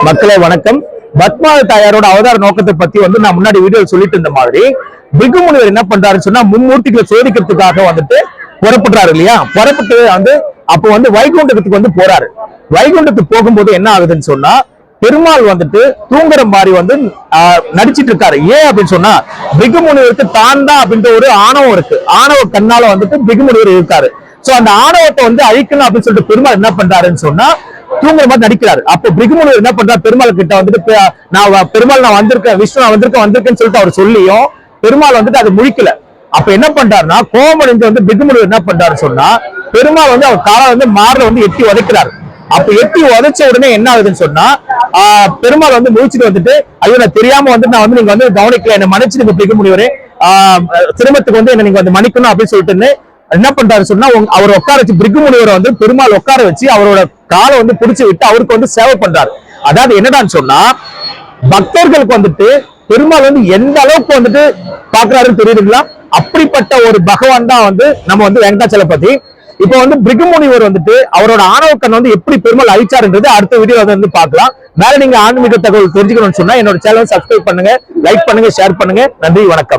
மக்களே வணக்கம். பத்மாவதி தாயாரோட அவதார நோக்கத்தை பத்தி வந்து நான் முன்னாடி வீடியோ சொல்லிட்டு இருந்த மாதிரி பிகு முனிவர் என்ன பண்றாருன்னு சொன்னா மும்மூர்த்திகளை சோதிக்கிறதுக்காக வந்துட்டு புறப்படுறாரு இல்லையா? புறப்பட்டு வந்து அப்போ வந்து வைகுண்டத்துக்கு வந்து போறாரு. வைகுண்டத்துக்கு போகும்போது என்ன ஆகுதுன்னு சொன்னா பெருமாள் வந்துட்டு தூங்குற மாதிரி வந்து ஆஹ், நடிச்சிட்டு இருக்காரு. ஏன் அப்படின்னு சொன்னா பிகு முனிவருக்கு தான் தான் அப்படின்ற ஒரு ஆணவம் இருக்கு. ஆணவ கண்ணால வந்துட்டு பிகு முனிவர் இருக்காரு. சோ அந்த ஆணவத்தை வந்து அழிக்கணும் அப்படின்னு சொல்லிட்டு பெருமாள் என்ன பண்றாருன்னு சொன்னா தூங்குற மாதிரி நடிக்கிறாரு. அப்ப பிரிகுமுனிவர் என்ன பண்றாரு? பெருமாள் கிட்ட வந்துட்டு நான் பெருமாள் நான் வந்திருக்கேன் விஷ்ணு நான் வந்திருக்கேன் வந்திருக்கேன்னு சொல்லிட்டு அவர் சொல்லியும் பெருமாள் வந்துட்டு அது முழிக்கல. அப்ப என்ன பண்றாருன்னா கோமடைந்து வந்து பிகுமுனிவர் என்ன பண்றாரு சொன்னா பெருமாள் வந்து அவர் காலை வந்து மார்ல வந்து எட்டி உதைக்கிறாரு. அப்ப எட்டி உதைச்ச உடனே என்ன ஆகுதுன்னு சொன்னா ஆஹ், பெருமாள் வந்து முழிச்சிட்டு வந்துட்டு ஐயோ நான் தெரியாம வந்து நான் வந்து நீங்க வந்து கவனிக்கல என்ன மன்னிச்சிடுங்க பிகுமுனிவரே ஆஹ், திருமத்துக்கு வந்து என்ன நீங்க வந்து மன்னிக்கணும் அப்படின்னு சொல்லிட்டு என்ன பண்றாரு சொன்னா அவர் உட்கார வச்சு பிரிகு முனிவரை வந்து பெருமாள் உட்கார வச்சு அவரோட காலை வந்து புடிச்சு விட்டு அவருக்கு வந்து சேவை பண்றாரு. அதாவது என்னடான்னு சொன்னா பக்தர்களுக்கு வந்துட்டு பெருமாள் வந்து எந்த அளவுக்கு வந்துட்டு பாக்குறாருன்னு தெரியுதுங்களா? அப்படிப்பட்ட ஒரு பகவான் தான் வந்து நம்ம வந்து வெங்கடாச்சலபதி. இப்ப வந்து பிரிகு முனிவர் வந்துட்டு அவரோட ஆணவக்கண் வந்து எப்படி பெருமாள் அழிச்சாருன்றது அடுத்த வீடியோ வந்து பார்க்கலாம். மேல நீங்க ஆன்மீக தகவல் தெரிஞ்சுக்கணும்னு சொன்னா என்னோட சேனல் சப்ஸ்கிரைப் பண்ணுங்க லைக் பண்ணுங்க ஷேர் பண்ணுங்க. நன்றி வணக்கம்.